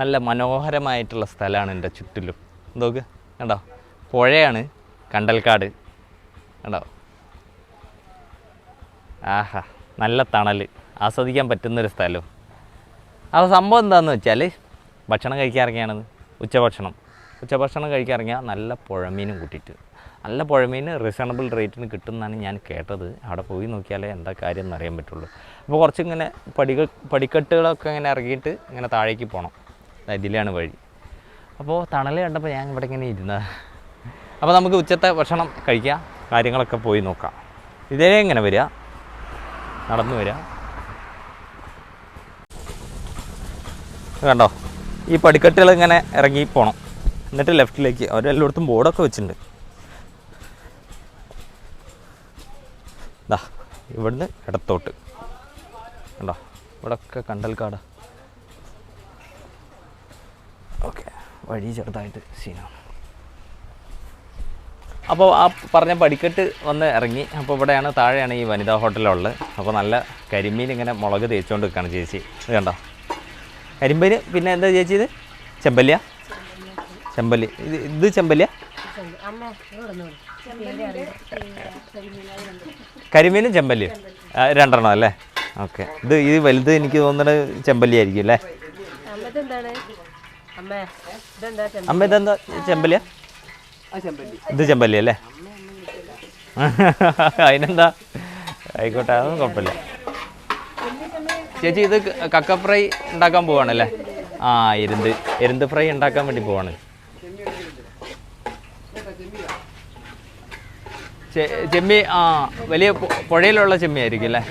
നല്ല മനോഹരമായിട്ടുള്ള സ്ഥലമാണ് എന്റെ ചുറ്റിലും. നോക്ക് കണ്ടോ? പുഴയാണ് കണ്ടൽക്കാട്. കണ്ടോ? ആഹാ നല്ല തണൽ ആസ്വദിക്കാൻ പറ്റുന്നൊരു സ്ഥലവും അപ്പോൾ സംഭവം എന്താണെന്ന് വെച്ചാൽ ഭക്ഷണം കഴിക്കാൻ ഇറങ്ങിയാണെന്ന് ഉച്ചഭക്ഷണം. ഉച്ചഭക്ഷണം കഴിക്കാൻ ഇറങ്ങിയാൽ നല്ല പുഴമീനും കൂട്ടിയിട്ട്. നല്ല പുഴമീൻ റീസണബിൾ റേറ്റിന് കിട്ടുമെന്നാണ് ഞാൻ കേട്ടത്. അവിടെ പോയി നോക്കിയാലേ എന്താ കാര്യം എന്നറിയാൻ പറ്റുള്ളൂ. അപ്പോൾ കുറച്ചിങ്ങനെ പടികൾ പടിക്കെട്ടുകളൊക്കെ ഇങ്ങനെ ഇറങ്ങിയിട്ട് ഇങ്ങനെ താഴേക്ക് പോകണം ഇതിലാണ് വഴി. അപ്പോൾ തണൽ കണ്ടപ്പോൾ ഞാൻ ഇവിടെ ഇങ്ങനെ ഇരുന്നത് അപ്പോൾ നമുക്ക് ഉച്ചത്തെ ഭക്ഷണം കഴിക്കാം. കാര്യങ്ങളൊക്കെ പോയി നോക്കാം. ഇതേ ഇങ്ങനെ വരിക? നടന്നു വരിക. കണ്ടോ? ഈ പടിക്കെട്ടുകൾ ഇങ്ങനെ ഇറങ്ങി പോകണം എന്നിട്ട് ലെഫ്റ്റിലേക്ക് അവരെല്ലായിടത്തും ബോർഡൊക്കെ വെച്ചിട്ടുണ്ട്. ഇവിടുന്ന് ഇടത്തോട്ട്. കണ്ടോ? ഇവിടൊക്കെ കണ്ടൽക്കാട്. ഓക്കെ വഴി ചെറുതായിട്ട് സീനാണ് അപ്പോൾ ആ പറഞ്ഞ പടിക്കെട്ട് വന്ന് ഇറങ്ങി. അപ്പോൾ ഇവിടെയാണ് താഴെയാണ് ഈ വനിതാ ഹോട്ടലുള്ളത് അപ്പോൾ നല്ല കരിമീൻ ഇങ്ങനെ മുളക് തേച്ചുകൊണ്ട് നിൽക്കുകയാണ് ചേച്ചി. ഇത് കണ്ടോ? കരിമ്പീന് പിന്നെ എന്താ ചേച്ചി ഇത്? ചെമ്പല്ലിയ? ചെമ്പല്ലി. ഇത് ഇത് ചെമ്പല്ലിയ? കരിമീനും ചെമ്പല്ലിയും. രണ്ടെണ്ണം അല്ലേ? ഓക്കെ ഇത് ഇത് വലുത് എനിക്ക് തോന്നുന്നത് ചെമ്പല്ലി ആയിരിക്കും അല്ലേ? അമ്മ ഇതെന്താ ചെമ്പല്ലിയാ? ഇത് ചെമ്പല്ലി അല്ലേ? അതിനെന്താ? ആയിക്കോട്ടെ അതൊന്നും കുഴപ്പമില്ല. ചേച്ചി ഇത് കക്ക ഫ്രൈ ഉണ്ടാക്കാൻ പോവാണല്ലേ? ആ എരുന്ത്. എരുന്ത് ഫ്രൈ ഉണ്ടാക്കാൻ വേണ്ടി പോവാണ്. ചെമ്മി ആ വലിയ പുഴയിലുള്ള ചെമ്മി ആയിരിക്കും അല്ലേ?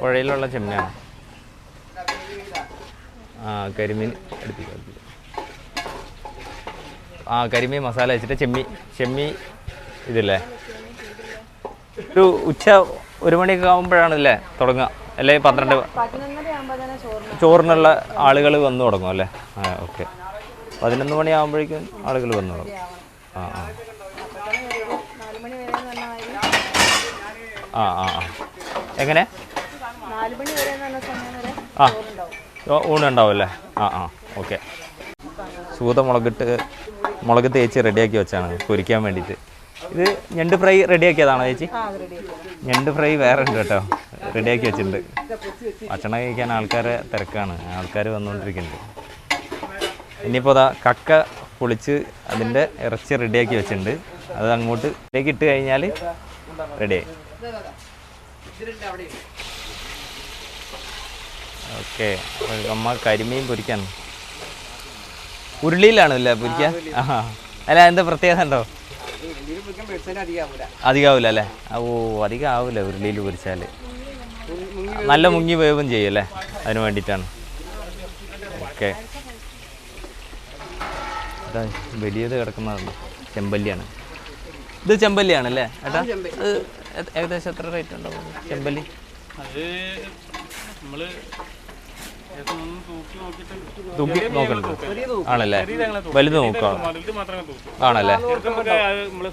പുഴയിലുള്ള ചെമ്മിയാണ് ആ കരിമീൻ എടുപ്പിക്കാം. ആ കരിമീൻ മസാല വെച്ചിട്ട് ചെമ്മി ചെമ്മി ഇതില്ലേ? ഒരു ഉച്ച ഒരു മണിയൊക്കെ ആകുമ്പോഴാണല്ലേ തുടങ്ങുക? അല്ലേ പന്ത്രണ്ട് ചോറിനുള്ള ആളുകൾ വന്നു തുടങ്ങും അല്ലേ? ആ ഓക്കെ. പതിനൊന്ന് മണിയാകുമ്പോഴേക്കും ആളുകൾ വന്നു തുടങ്ങും. ആ ആ. ആ ആ എങ്ങനെ? ആ. ഊണ് ഉണ്ടാവും അല്ലേ? ആ ആ. ഓക്കെ. സൂത മുളകിട്ട് മുളക് തേച്ച് റെഡിയാക്കി വെച്ചാണ് പൊരിക്കാൻ വേണ്ടിയിട്ട്. ഇത് ഞണ്ട് ഫ്രൈ റെഡിയാക്കിയതാണോ ചേച്ചി? ഞണ്ട് ഫ്രൈ വേറെ ഉണ്ട് കേട്ടോ. റെഡിയാക്കി വെച്ചിട്ടുണ്ട്. ഭക്ഷണം കഴിക്കാൻ ആൾക്കാരെ തിരക്കാണ്. ആൾക്കാർ വന്നുകൊണ്ടിരിക്കുന്നുണ്ട് ഇനിയിപ്പോൾ അതാ കക്ക പൊളിച്ച് അതിന്റെ ഇറച്ചി റെഡിയാക്കി വെച്ചിട്ടുണ്ട്. അത് അങ്ങോട്ട് ഇതിലേക്ക് ഇട്ട് കഴിഞ്ഞാൽ റെഡിയായി ഓക്കെ. അമ്മ കരിമീൻ പൊരിക്കാൻ ഉരുളിയിലാണ് അല്ലേ പൊരിക്കാൻ ആ അല്ല എന്താ പ്രത്യേകത ഉണ്ടോ? അധികാവൂല. അല്ലേ? ഓ അധികം ആവൂല ഉരുളിയിൽ പൊരിച്ചാൽ നല്ല മുങ്ങി വേവും ചെയ്യല്ലേ അല്ലേ? അതിന് വേണ്ടിയിട്ടാണ്. ഓക്കെ. അതാ വലിയത് കിടക്കുന്നതാണ് ചെമ്പല്ലിയാണ്. ഇത് ചെമ്പല്ലിയാണ് അല്ലേ? ഏട്ടാ ഇത് ഏകദേശം എത്ര റേറ്റ് ഉണ്ടാവും ചെമ്പല്ലി? അത് തൂക്കി നോക്കണ്ട ആണല്ലേ വലുത് നോക്കാം വലുത് മാത്രമേ തൂക്കൂ ആണല്ലേ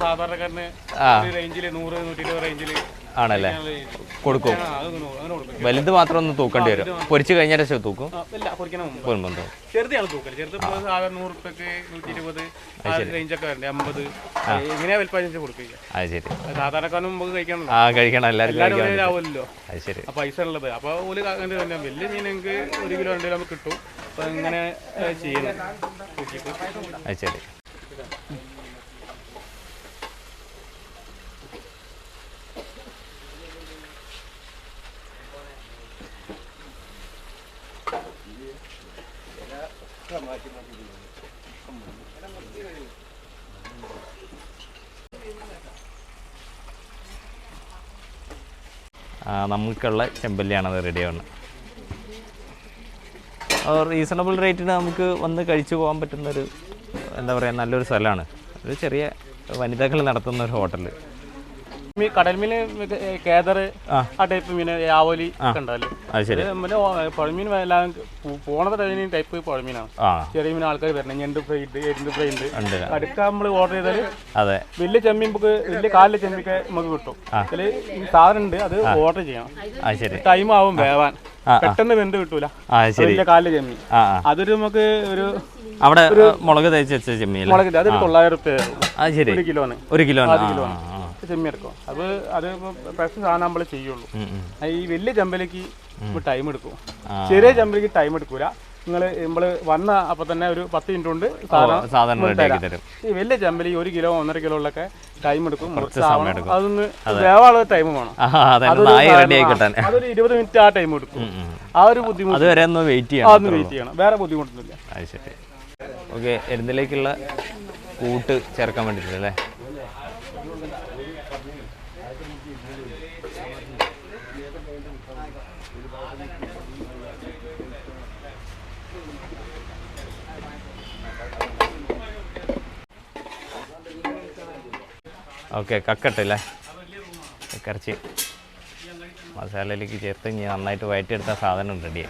സാധാരണക്കാരന് റേഞ്ചിൽ നൂറ് നൂറ്റി ഇരുപത് റേഞ്ചിൽ ആണല്ലേ? കൊടുക്കും. വലുത് മാത്രം ഒന്ന് തൂക്കേണ്ടി വരും. പൊരിച്ചു കഴിഞ്ഞ ശേഷം തൂക്കും. ഇരുപത് ആ. അത് ശരി. കഴിക്കണം. എല്ലാവർക്കും അത് ശരി. പൈസ ഉള്ളത്. അപ്പൊ വലിയ മീൻ എനിക്ക് ഒരു കിലോ രണ്ട് കിലോ കിട്ടും. അപ്പൊ ഇങ്ങനെ ചെയ്യണം. തൂക്കിയിട്ട് അത് ശരി. നമുക്കുള്ള ചെമ്പല്ലിയാണത് റെഡി ആവുന്നത്. റീസണബിൾ റേറ്റിന് നമുക്ക് വന്ന് കഴിച്ചു പോകാൻ പറ്റുന്നൊരു എന്താ പറയുക നല്ലൊരു സ്ഥലമാണ്. ഒരു ചെറിയ വനിതകൾ നടത്തുന്ന ഒരു ഹോട്ടൽ കടൽ മീൻ കേദർ ആ. ടൈപ്പ് മീൻ യാവോലി ഉണ്ടാവില്ലേ പുഴമീൻ എല്ലാം പോണത് ടൈപ്പ് പുഴമീനാണ്. ചെറിയ മീൻ ആൾക്കാർ വരണം. ഞണ്ട് ഫ്രൈ ഉണ്ട്? എരിഞ്ഞ് ഫ്രൈ ഉണ്ട്. അടുക്ക നമ്മൾ ഓർഡർ ചെയ്താൽ അതെ. വലിയ ചെമ്മീൻ നമുക്ക് വലിയ കാലിലെ ചെമ്മിക്ക് നമുക്ക് കിട്ടും. അതിൽ സാധനം ഉണ്ട്. അത് ഓർഡർ ചെയ്യണം. ടൈം ആവും വേവാൻ. പെട്ടെന്ന് വെന്ത് കിട്ടൂല. ശരി. വലിയ കാലിലെ ചെമ്മീൻ. അതൊരു നമുക്ക് ഒരു അവിടെ മുളക് തേച്ച് വെച്ച ചെമ്മീൻ മുളക് അത് തൊള്ളായിരം റുപ്യ ഒരു കിലോന്. ഒരു കിലോ ചെമ്മീൻ എടുക്കും അത് അത് ഫ്രഷ് സാധനം നമ്മൾ ചെയ്യുള്ളൂ. ഈ വലിയ ചെമ്പലേക്ക് ടൈം എടുക്കും. ചെറിയ ചെമ്പലേക്ക് ടൈം എടുക്കൂല. നിങ്ങൾ നമ്മൾ വന്ന അപ്പൊ തന്നെ ഒരു പത്ത് മിനിറ്റ് കൊണ്ട് സാധനം ഈ വലിയ ചെമ്പലി ഒരു കിലോ ഒന്നര കിലോ ഉള്ളൊക്കെ ടൈം എടുക്കും. അതൊന്ന് വേവാനുള്ള ടൈം വേണം. അതെ അതൊരു ഇരുപത് മിനിറ്റ് ആ ടൈം എടുക്കും. ആ ഒരു ബുദ്ധിമുട്ട് വെയിറ്റ് ചെയ്യണം. വേറെ ബുദ്ധിമുട്ടൊന്നുമില്ല. ഓക്കെ എരുന്നിലേക്കുള്ള കൂട്ട് ചേർക്കാൻ വേണ്ടിയിട്ടല്ലേ? ഓക്കെ കക്കട്ടല്ലേ കറച്ചി മസാലയിലേക്ക് ചേർത്ത് ഇനി നന്നായിട്ട് വയറ്റിയെടുത്ത സാധനം റെഡിയായി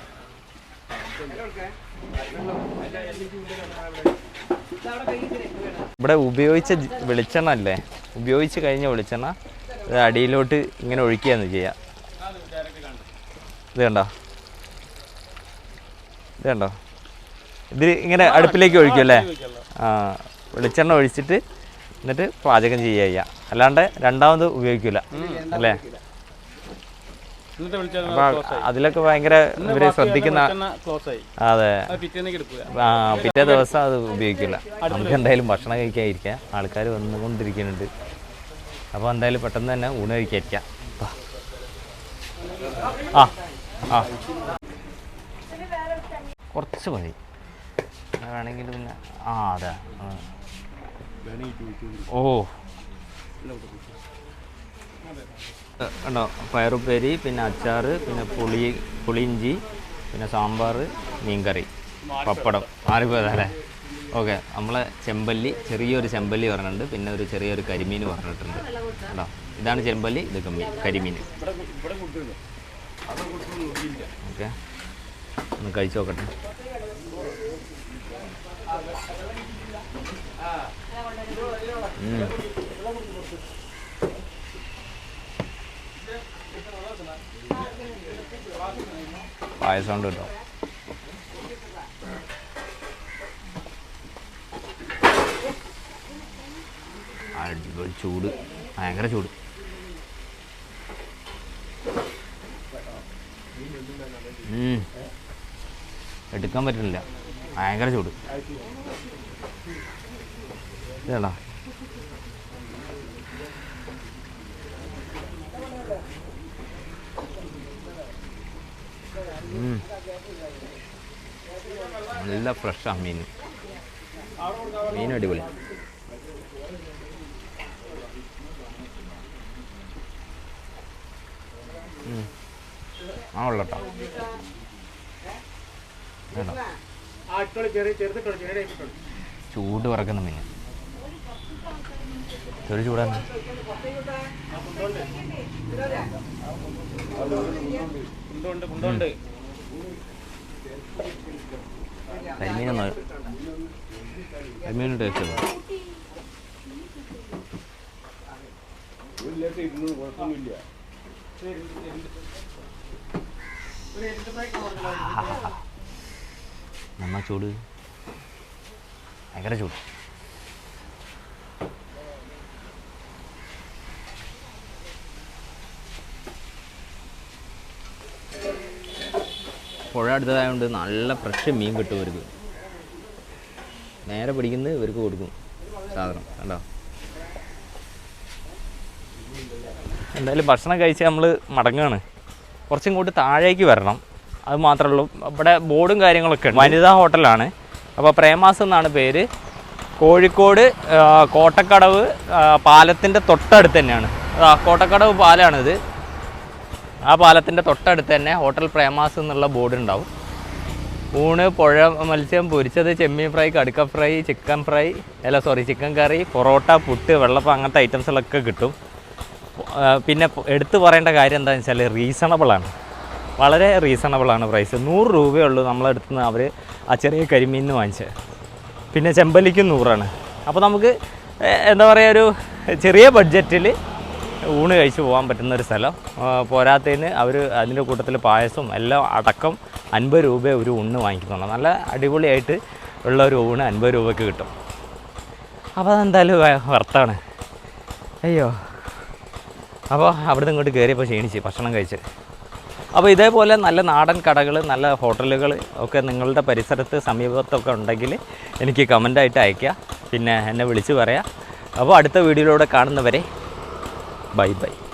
ഇവിടെ ഉപയോഗിച്ച വെളിച്ചെണ്ണ അല്ലേ? ഉപയോഗിച്ച് കഴിഞ്ഞ വെളിച്ചെണ്ണ അടിയിലോട്ട് ഇങ്ങനെ ഒഴിക്കുകയാണ് ചെയ്യാം. ഇത് കണ്ടോ? ഇത് കണ്ടോ? ഇത് ഇങ്ങനെ അടുപ്പിലേക്ക് ഒഴിക്കും അല്ലേ? ആ വെളിച്ചെണ്ണ ഒഴിച്ചിട്ട് എന്നിട്ട് പാചകം ചെയ്യുക അല്ലാണ്ട് രണ്ടാമത് ഉപയോഗിക്കില്ല അല്ലേ? അതിലൊക്കെ ഭയങ്കര ഇവർ ശ്രദ്ധിക്കുന്ന അതെ. ആ പിറ്റേ ദിവസം അത് ഉപയോഗിക്കില്ല. നമുക്ക് എന്തായാലും ഭക്ഷണം കഴിക്കാതിരിക്കാം. ആൾക്കാർ വന്നുകൊണ്ടിരിക്കുന്നുണ്ട്. അപ്പോൾ എന്തായാലും പെട്ടെന്ന് തന്നെ ഊണ് കഴിക്കാതിരിക്കാം. ആ ആ. കുറച്ച് മതി. വേണമെങ്കിൽ പിന്നെ ആ അതെ. ഓ. ഏ, കണ്ടോ പയറുപ്പേരി പിന്നെ അച്ചാർ പിന്നെ പുളി പുളിയിഞ്ചി പിന്നെ സാമ്പാർ മീൻകറി പപ്പടം. ആറിപ്പോയതല്ലേ ഓക്കെ നമ്മളെ ചെമ്പല്ലി ചെറിയൊരു ചെമ്പല്ലി പറഞ്ഞിട്ടുണ്ട്. പിന്നെ ഒരു ചെറിയൊരു കരിമീൻ പറഞ്ഞിട്ടുണ്ട്. കേട്ടോ ഇതാണ് ചെമ്പല്ലി ഇത് കമ്മി കരിമീൻ. ഓക്കെ ഒന്ന് കഴിച്ചു നോക്കട്ടെ. ഉം. പായസം ഉണ്ട് കേട്ടോ. അടിപൊളി ചൂട്. ഭയങ്കര ചൂട്. എടുക്കാൻ പറ്റുന്നില്ല. ഭയങ്കര ചൂട്. ഇതേടാ ഉം. നല്ല ഫ്രഷാണ് മീൻ. മീൻ അടിപൊളി. ആ ഉള്ളട്ടോ. ചൂട് പറക്കുന്ന മീൻ. ചെറിയ ചൂടാണ്. ഉണ്ട് ഉണ്ട് കരിമീൻ ടേസ്റ്റ് നമ്മ ചൂട്. ഭയങ്കര ചൂട്. പുഴ അടുത്തതായതുകൊണ്ട് നല്ല ഫ്രഷ് മീൻ കിട്ടും ഇവർക്ക്. നേരെ പിടിക്കുന്നത് ഇവർക്ക് കൊടുക്കും സാധനം കണ്ടോ? എന്തായാലും ഭക്ഷണം കഴിച്ച് നമ്മൾ മടങ്ങുകയാണ് കുറച്ചും കൂടി താഴേക്ക് വരണം. അത് മാത്രമേ ഉള്ളൂ. ഇവിടെ ബോർഡും കാര്യങ്ങളൊക്കെ ഉണ്ട്. വനിതാ ഹോട്ടലാണ്. അപ്പോൾ പ്രേമാസ് എന്നാണ് പേര്. കോഴിക്കോട് കോട്ടക്കടവ് പാലത്തിന്റെ തൊട്ടടുത്ത് തന്നെയാണ്. കോട്ടക്കടവ് പാലമാണിത് ആ പാലത്തിന്റെ തൊട്ടടുത്ത് തന്നെ ഹോട്ടൽ പ്രേമാസ് എന്നുള്ള ബോർഡ് ഉണ്ടാവും. ഊണ് പുഴ മത്സ്യം പൊരിച്ചത് ചെമ്മീൻ ഫ്രൈ കടുക്ക ഫ്രൈ ചിക്കൻ ഫ്രൈ അല്ല sorry chicken curry porotta puttu vellappam അങ്ങനത്തെ ഐറ്റംസുകളൊക്കെ കിട്ടും. പിന്നെ എടുത്തു പറയേണ്ട കാര്യം എന്താണെന്ന് വെച്ചാൽ റീസണബിളാണ് വളരെ റീസണബിളാണ് പ്രൈസ് നൂറ് രൂപയേ ഉള്ളൂ നമ്മളെടുത്ത് നിന്ന് അവർ ആ ചെറിയ കരിമീൻ എന്ന് വാങ്ങിച്ചത് പിന്നെ ചെമ്പല്ലിക്കും നൂറാണ്. അപ്പോൾ നമുക്ക് എന്താ പറയുക ഒരു ചെറിയ ബഡ്ജറ്റിൽ ഊണ് കഴിച്ച് പോകാൻ പറ്റുന്ന ഒരു സ്ഥലം പോരാത്തതിന് അവർ അതിന്റെ കൂട്ടത്തിൽ പായസം എല്ലാം അടക്കം അൻപത് രൂപ ഒരു ഊണ് വാങ്ങിക്കുന്നുണ്ട് നല്ല അടിപൊളിയായിട്ട് ഉള്ള ഒരു ഊണ് അൻപത് രൂപയ്ക്ക് കിട്ടും. അപ്പോൾ അതെന്തായാലും വർത്താണ് അയ്യോ. അപ്പോൾ അവിടുന്ന് ഇങ്ങോട്ട് കയറിയപ്പോൾ ക്ഷീണിച്ച് ഭക്ഷണം കഴിച്ച്. അപ്പോൾ ഇതേപോലെ നല്ല നാടൻ കടകൾ നല്ല ഹോട്ടലുകൾ ഒക്കെ നിങ്ങളുടെ പരിസരത്ത് സമീപത്തൊക്കെ ഉണ്ടെങ്കിൽ എനിക്ക് കമന്റായിട്ട് അയയ്ക്കുക. പിന്നെ എന്നെ വിളിച്ച് പറയാം. അപ്പോൾ അടുത്ത വീഡിയോയിലൂടെ കാണുന്നവരെ bye bye